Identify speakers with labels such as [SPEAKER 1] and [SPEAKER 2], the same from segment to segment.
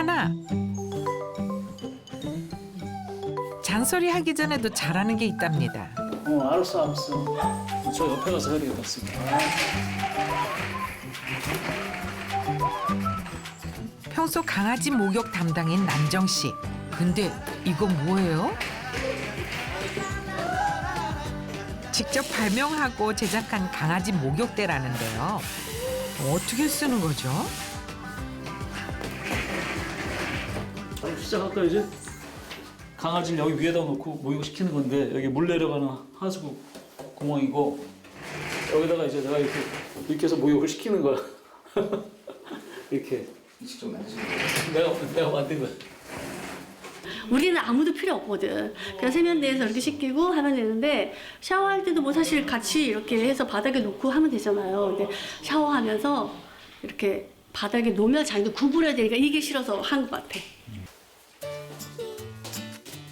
[SPEAKER 1] 하나. 잔소리 하기 전에도 잘하는 게 있답니다.
[SPEAKER 2] 어 알았어 알았어. 저 옆에 가서 해야 되겠다.
[SPEAKER 1] 평소 강아지 목욕 담당인 남정 씨. 근데 이거 뭐예요? 직접 발명하고 제작한 강아지 목욕대라는데요. 어떻게 쓰는 거죠?
[SPEAKER 2] 시작할까 이제? 강아지를 여기 위에다 놓고 목욕 시키는 건데 여기 물 내려가는 하수구 구멍이고 여기다가 이제 내가 이렇게 이렇게 해서 목욕을 시키는 거야. 이렇게
[SPEAKER 3] 직접 만드신 거예요?
[SPEAKER 2] 내가 내가 만든 거야.
[SPEAKER 4] 우리는 아무도 필요 없거든. 그냥 세면대에서 이렇게 씻기고 하면 되는데 샤워할 때도 뭐 사실 같이 이렇게 해서 바닥에 놓고 하면 되잖아요. 근데 샤워하면서 이렇게 바닥에 놓으면 자기도 구부려야 되니까 이게 싫어서 한 것 같아.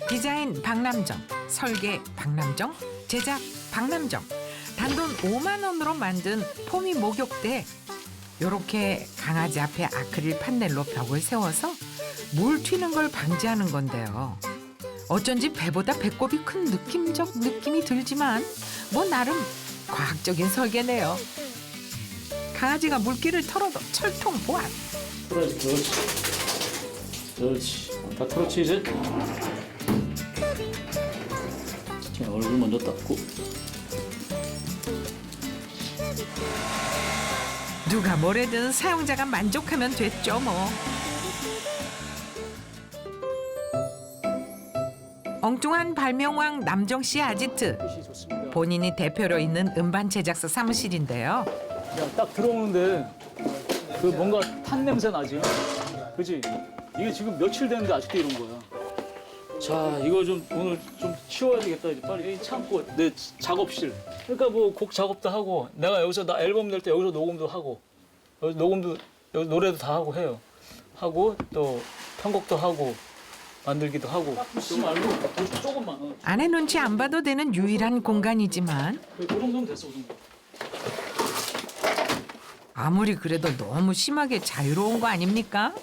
[SPEAKER 1] 디자인 박남정, 설계 박남정, 제작 박남정. 단돈 5만 원으로 만든 포미 목욕대. 요렇게 강아지 앞에 아크릴 판넬로 벽을 세워서 물 튀는 걸 방지하는 건데요. 어쩐지 배보다 배꼽이 큰 느낌적 느낌이 들지만 뭐 나름 과학적인 설계네요. 강아지가 물기를 털어도 철통 보안.
[SPEAKER 2] 그렇지 그렇지. 그렇지. 다? 자, 얼굴 먼저 닦고
[SPEAKER 1] 누가 뭐래든 사용자가 만족하면 됐죠 뭐. 엉뚱한 발명왕 남정 씨 아지트. 본인이 대표로 있는 음반 제작사 사무실인데요.
[SPEAKER 2] 그냥 딱 들어오는데 그 뭔가 탄 냄새 나지? 그지? 이게 지금 며칠 됐는데 아직도 이런 거야. 자, 이거 좀 오늘 좀 치워야 되겠다. 이제 빨리 이 창고 내 작업실. 그러니까 뭐 곡 작업도 하고 내가 여기서 나 앨범 낼 때 여기서 녹음도 하고 여기 녹음도 여기 노래도 다 하고 해요. 하고 또 편곡도 하고 만들기도 하고. 좀 말고 조금만. 어.
[SPEAKER 1] 아내 눈치 안 봐도 되는 유일한 공간이지만
[SPEAKER 2] 그 정도면 됐어, 그 정도.
[SPEAKER 1] 아무리 그래도 너무 심하게 자유로운 거 아닙니까?